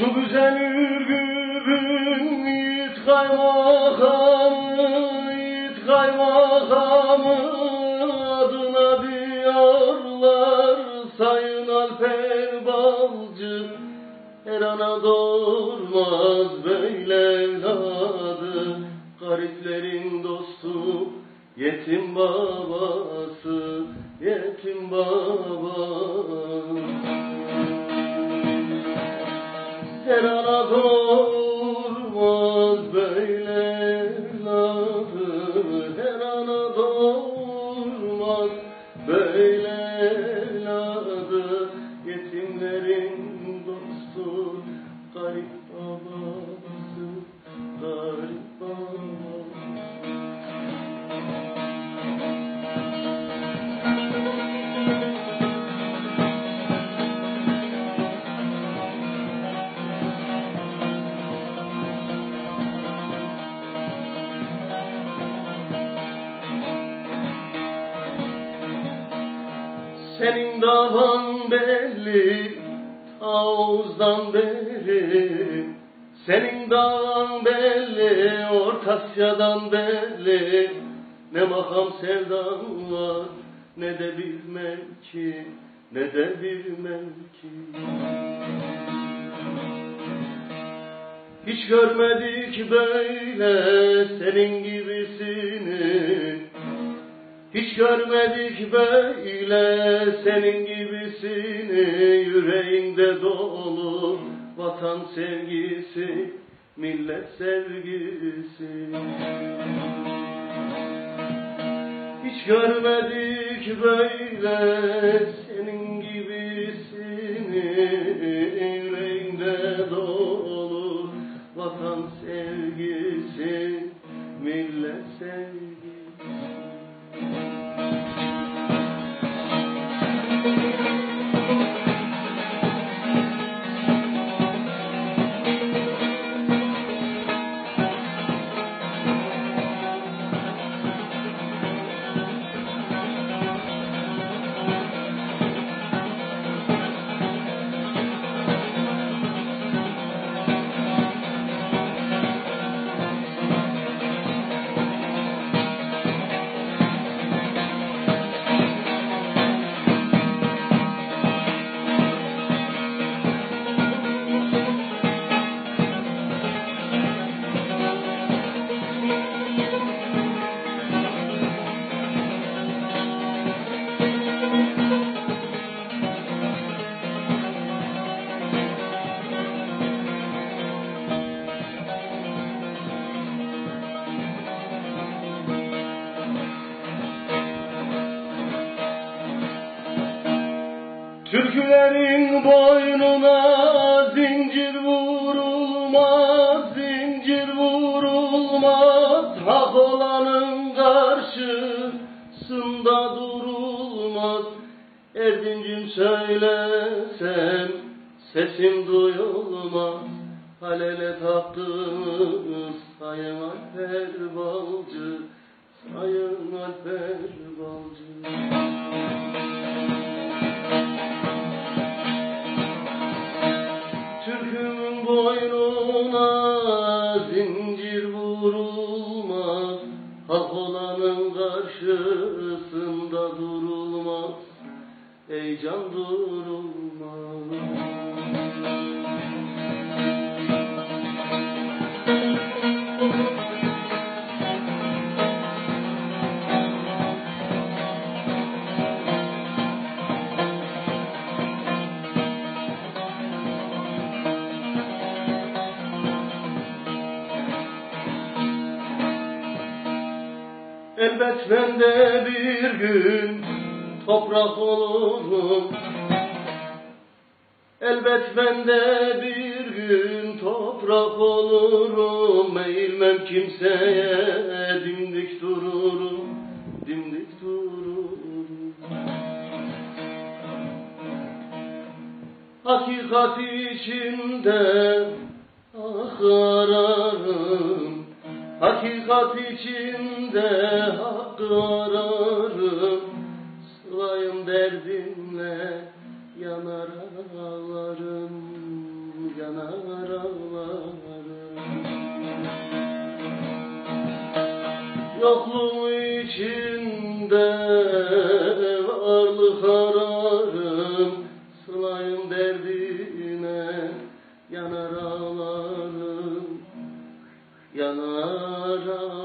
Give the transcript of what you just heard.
Şu güzel ürgüpün it kaymakamı, it kaymakamı adına diyorlar Sayın Alper Balcı. Her ana doğurmaz gariplerin dostu, yetim babası, Her ana doğurmaz böyle Her ana doğurmaz böyle Yetimlerin dostu garip Senin davan belli Ağuzdan beri. Senin davan belli Ortasya'dan belli. Ne makam sevdan var Ne de bir mevki Ne de bir mevki Hiç görmedik böyle senin gibisini hiç görmedik böyle senin gibisini Yüreğinde dolu vatan sevgisi Millet sevgisi. Hiç görmedik böyle senin gibisini Yüreğinde dolu vatan sevgisi Millet sevgisi Türkülerin boynuna zincir vurulmaz, zincir vurulmaz. Hak olanın karşısında durulmaz. Erdincim söylesem sesim duyulmaz. Halele taptınız sayın Alper Balcı, sayın Alper Balcı. Karşısında durulmaz. Ey can durulmaz Elbet ben de bir gün toprak olurum. Elbet ben de bir gün toprak olurum. Eğilmem kimseye dimdik dururum Dimdik dururum. Hakikat içinde ah ararım Hakikat içinde hakkı ararım. Sılayım derdimle yanar ağlarım yanar ağlarım. Yokluğu içinde varlık ararım ağlarım Yanar ağlarım